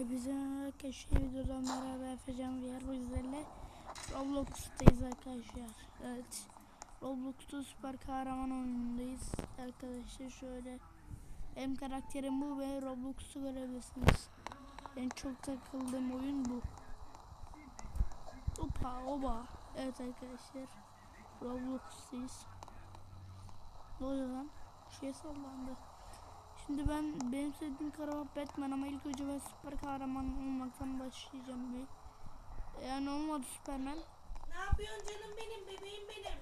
Hepinize arkadaşlar videodan merhaba yapacağım diğer bu yüzlerle Roblox'tayız arkadaşlar. Evet. Roblox'ta süper kahraman oyunundayız. Arkadaşlar şöyle benim karakterim bu ve Roblox'u görebilirsiniz. En çok takıldığım oyun bu. Opa oba. Evet arkadaşlar. Roblox'tayız. Ne oluyor lan? Bir şey sallandı. Şimdi ben benim sevdiğim kahraman Batman ama ilk önce ben süper kahraman olmaktan başlayacağım bir. Yani olmadı Superman. Ne yapıyorsun canım benim bebeğim benim?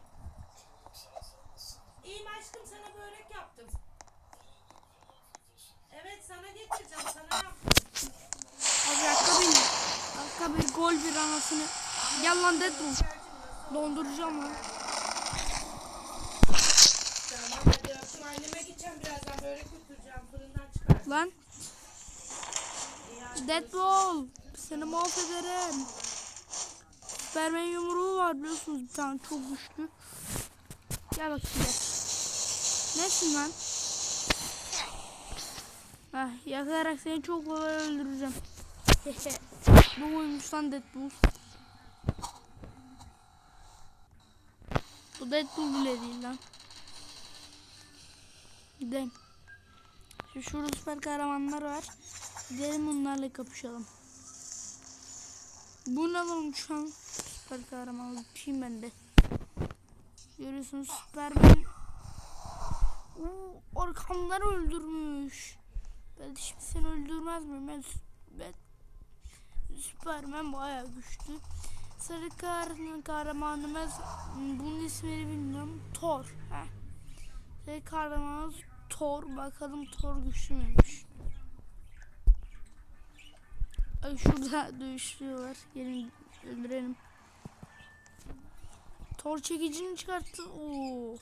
İyiyim aşkım sana börek yaptım. Evet sana getireceğim sana yaptım. Abi dakika bir. Dakika bir gol bir anasını. Gel lan Deadpool. Donduracağım lan. Öptüm anneme gideceğim birazdan börek götüreceğim fırından çıkar. Lan Deadpool. Seni mahvederim. Superman yumruğu var biliyorsunuz bir tane çok güçlü. Gel bak şimdi. Nesin lan? Ah, yakarak seni çok kolay öldüreceğim. Bu oymuş lan Deadpool. Bu Deadpool bile değil lan. Gidelim. Şu şurada süper kahramanlar var. Gidelim onlarla kapışalım. Bu ne lan şu an? Süper kahraman. Kim bende? Görüyorsunuz Superman. Oo, arkamdan öldürmüş. Ben de şimdi seni öldürmez miyim? Ben, ben Superman bayağı güçlü. Sarı kahraman kahramanımız bunun ismini bilmiyorum. Thor. Heh. Sarı kahramanımız Thor. Bakalım Thor güçlü müymüş? Ay şurada dövüşüyorlar. Gelin öldürelim. Thor çekicini çıkarttı. Oo.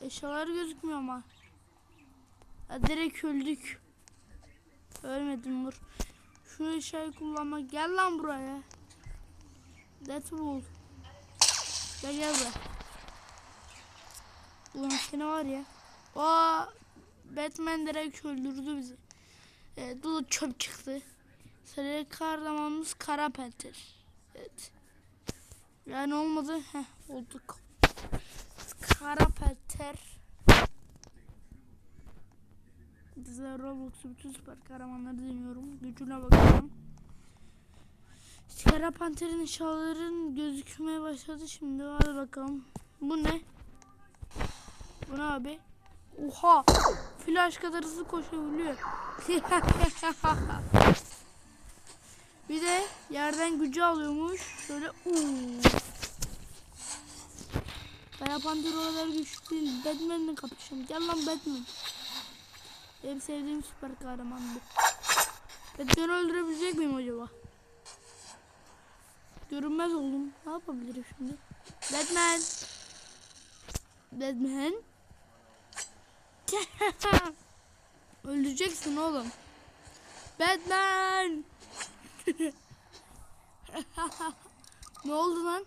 Eşyalar gözükmüyor ama. Ya direkt öldük. Ölmedim dur. Şu eşyayı kullanmak. Gel lan buraya. Deadpool. Gel gel buraya. Ulan seni var ya. Aa, Batman direkt öldürdü bizi. Evet, bu çöp çıktı. Sarı kahramanımız Kara Panter. Evet. Yani olmadı. Heh, olduk. Kara Panter. Bize Roblox'u bütün süper kahramanları deniyorum. Gücüne bakalım. Kara Panter'in eşyaların gözükmeye başladı şimdi. Hadi bakalım. Bu ne? Bu ne abi? Oha! Flash kadar hızlı koşabiliyor. Bir de yerden gücü alıyormuş. Şöyle uuu. Kara Panter o kadar güçlü değil. Batman'le kapışalım. Gel lan Batman. Benim sevdiğim süper kahraman bu. Batman'i öldürebilecek miyim acaba? Görünmez oldum. Ne yapabilirim şimdi? Batman. Batman. Öldüreceksin oğlum. Batman. ne oldu lan?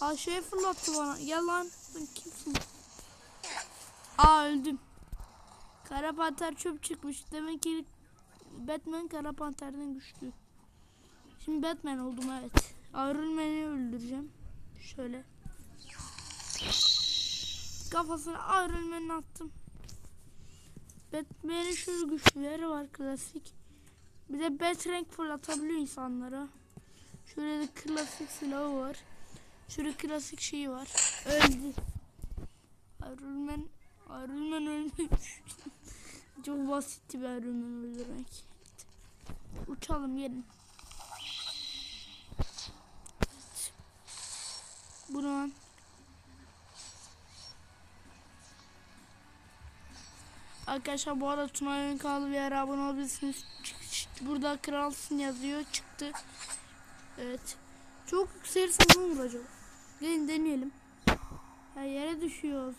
Aa şey fırlattı bana. Gel lan. Kimsin? Aa öldüm. Kara panter çöp çıkmış. Demek ki Batman Kara Panter'den güçlü. Şimdi Batman oldum evet. Iron Man'i öldüreceğim. Şöyle. Kafasına Iron Man'i attım. Batman'in şu güçleri var klasik. Bir de Batrank fırlatabiliyor insanlara. Şöyle de klasik silahı var. Şöyle klasik şeyi var. Öldü. Iron Man, Iron Man ölmüş. Çok basitti bir Iron Man öldürmek. Uçalım gelin. Bu Arkadaşlar bu arada Tuna Oyun kanalı bir yere abone olabilirsiniz. Burada kralsın yazıyor. Çıktı. Evet. Çok yükselirse ne olur acaba? Gelin deneyelim. Ya yere düşüyoruz.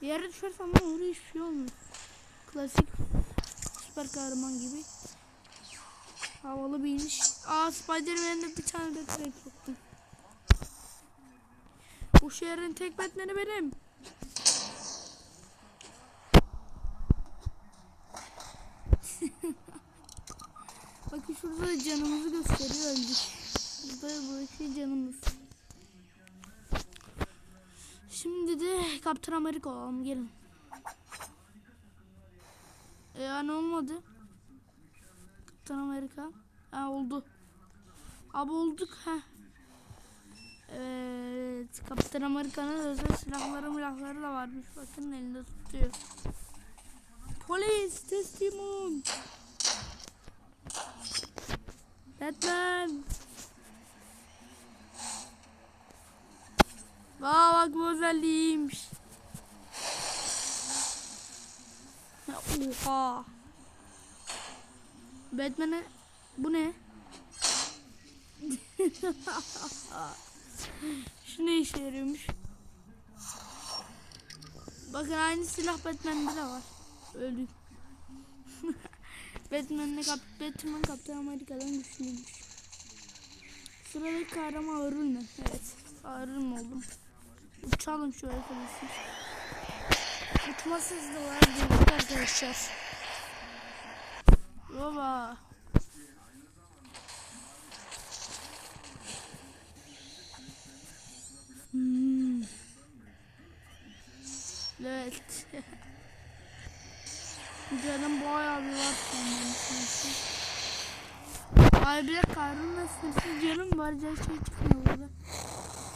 Yere düşersem ne olur? Hiçbir şey olmuyor. Klasik süper kahraman gibi. Havalı bir iniş. Aa Spider-Man'de bir tane de trek soktum. Bu şehrin tek Batman'i benim. Şurada canımızı gösteriyor öldük. Burada bu şey canımız. Şimdi de Kaptan Amerika olalım gelin. E, yani olmadı. Kaptan Amerika. Ha oldu. Abi olduk ha. Evet. Kaptan Amerika'nın özel silahları milahları da varmış. Bakın elinde tutuyor. Polis teslim ol. Batman. Aa bak bu özelliğiymiş. Oha. Batman'e bu ne? Şu ne işe yarıyormuş? Bakın aynı silah Batman'de de var. Öldük. Batman'le kap Batman Kaptan Amerika'dan güçlüymüş. Sıradaki kahraman Iron Man. Evet. Iron Man oldum. Uçalım şu arkadaşlar. Uçma de var. Arkadaşlar. Baba. Hmm. Evet. Canım bayağı bir var sanırım. Ay bir karnımda sınırsız canım var. Can şey çıkmıyor burada.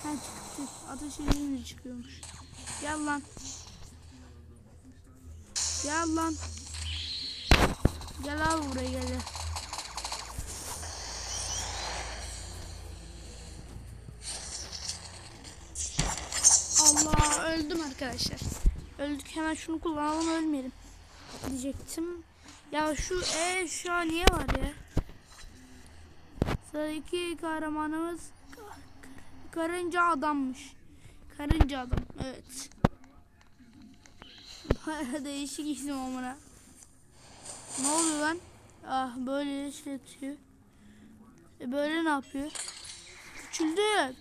Ha çıktı. Ateş edince çıkıyormuş. Gel lan. Gel lan. Gel abi buraya gel. Allah öldüm arkadaşlar. Öldük hemen şunu kullanalım ölmeyelim. Diyecektim. Ya şu e şu an niye var ya? Sıradaki kahramanımız ka- karınca adammış. Karınca adam evet. Baya değişik isim amına. Ne oluyor lan? Ah böyle şey atıyor. E böyle ne yapıyor? Küçüldüm.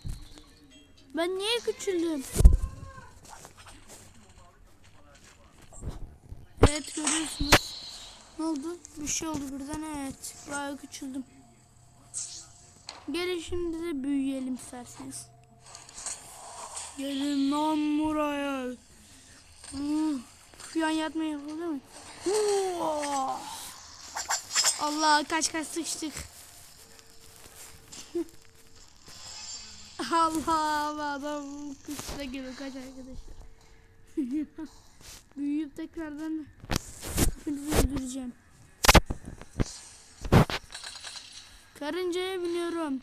Ben niye küçüldüm? Evet görüyorsunuz. Ne oldu? Bir şey oldu birden evet. Bayağı küçüldüm. Gelin şimdi de büyüyelim isterseniz. Gelin lan buraya. Hmm. Şu an yatmaya yapıldı. Allah kaç kaç sıçtık. Allah adam kışla geliyor kaç arkadaşlar. Büyüyüp tekrardan hepinizi öldüreceğim. Karıncaya biniyorum.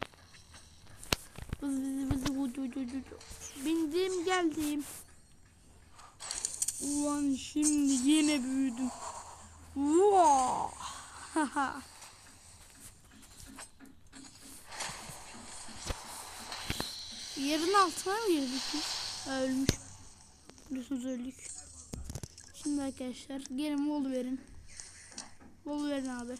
Vız vız vız vız vız vız. Bindim geldim. Ulan şimdi yine büyüdüm. Haha. Yerin altına mı girdik biz? Ölmüş. Biliyorsunuz öldük. Şimdi arkadaşlar gelin bol verin. Bol verin abi.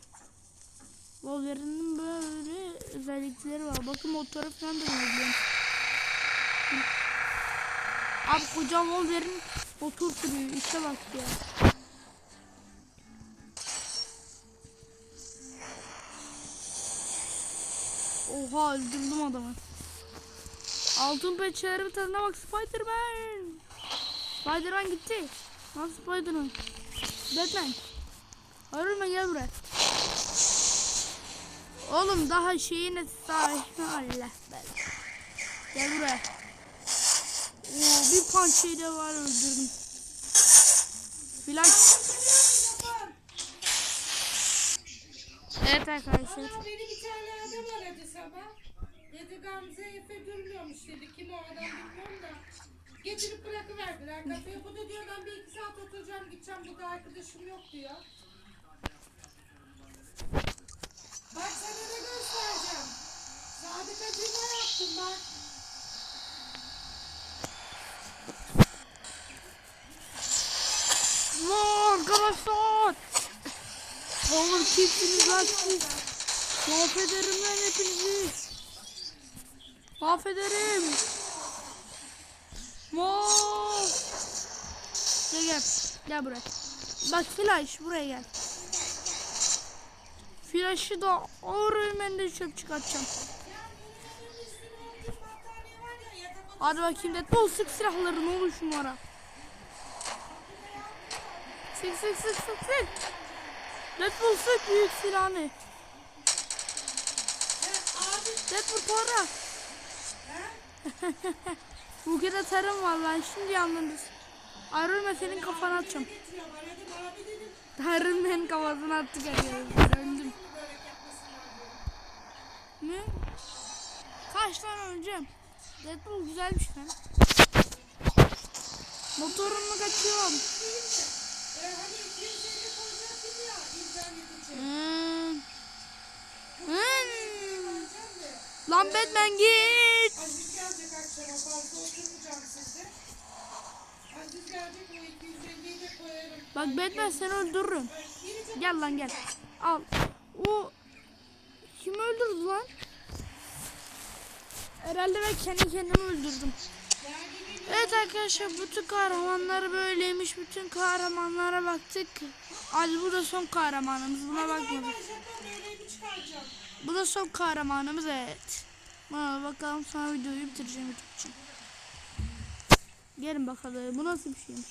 Wolverine'in böyle özellikleri var. Bakın motoru falan da yapıyorum. Abi koca Wolverine motor sürüyor. İşe bak ya. Oha öldürdüm adamı. Altın peçeleri tadına bak Spiderman. Spiderman gitti. Nasıl Spiderman? Batman. Iron Man gel buraya. Oğlum daha şeyine sahip Allah ben. Gel buraya. Oo, bir punch de var öldürdüm. Flash. Evet arkadaşlar. Beni bir tane adam aradı sabah. Dedi Gamze Efe durmuyormuş dedi. Kim o adam bilmiyorum da. Getirip bırakıverdiler kafeye. Bu da diyor ben bir iki saat oturacağım gideceğim. Burada arkadaşım yok diyor. Bak sana ne göstereceğim. Sadık acıma yaptım bak. No arkadaşlar. Oğlum kimsiniz lan siz? Mahvederim ben hepinizi. Mahvederim. Wow. Gel gel. Gel buraya. Bak Flash buraya gel. Flaşı da ağır ben de çöp çıkartacağım. Hadi bakayım Deadpool sık silahları ne olur şunlara. Sık sık sık sık sık. Deadpool sık büyük silahını. Deadpool para. Bu kere tarım var lan şimdi anladınız. Iron senin kafana atacağım. Iron Man kafasına attık arkadaşlar öldüm. Ne? Kaç tane öleceğim? Deadpool güzelmiş lan. Motorumla kaçıyorum. Hmm. Hmm. Lan Batman git. Aziz gelecek akşama fazla oturmayacağım sizde. Aziz gelecek o 250'yi de koyarım. Bak Batman seni öldürürüm. Gel lan gel. Al. O kim öldürdü lan? Herhalde ben kendi kendimi öldürdüm. Evet arkadaşlar bütün kahramanlar böyleymiş. Bütün kahramanlara baktık. Hadi bu da son kahramanımız. Buna bakmadık. Bu da son kahramanımız evet. Buna bakalım sonra videoyu bitireceğim YouTube için. Gelin bakalım bu nasıl bir şeymiş.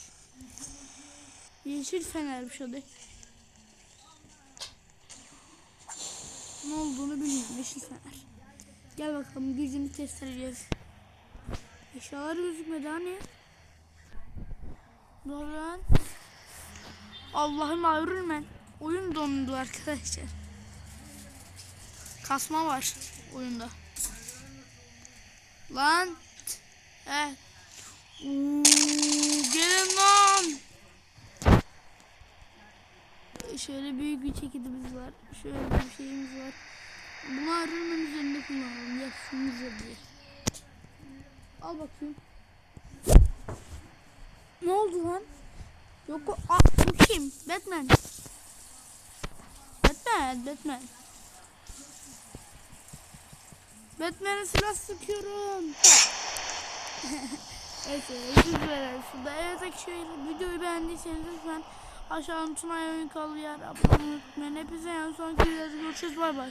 Yeşil fenermiş o da. Ne olduğunu bilmiyorum yeşil fener. Gel bakalım gücünü test edeceğiz. Eşyalar gözükmedi hani. Lan? Allah'ım ayrılmen. Oyun dondu arkadaşlar. Kasma var oyunda. Lan. He. Oo, gelin lan. Şöyle büyük bir çekidimiz var. Şöyle bir şeyimiz var. Bunu arının üzerinde kullanalım. Yaksınız diye. Al bakayım. Ne oldu lan? Yok o. Aa, kim? Batman. Batman, Batman. Batman'e silah sıkıyorum. evet, dilerim şurada. Evet arkadaşlar videoyu beğendiyseniz lütfen aşağıdan Tunay Oyun Kalı yer abone olmayı unutmayın. Hepinize en son videoda görüşürüz. Bay bay.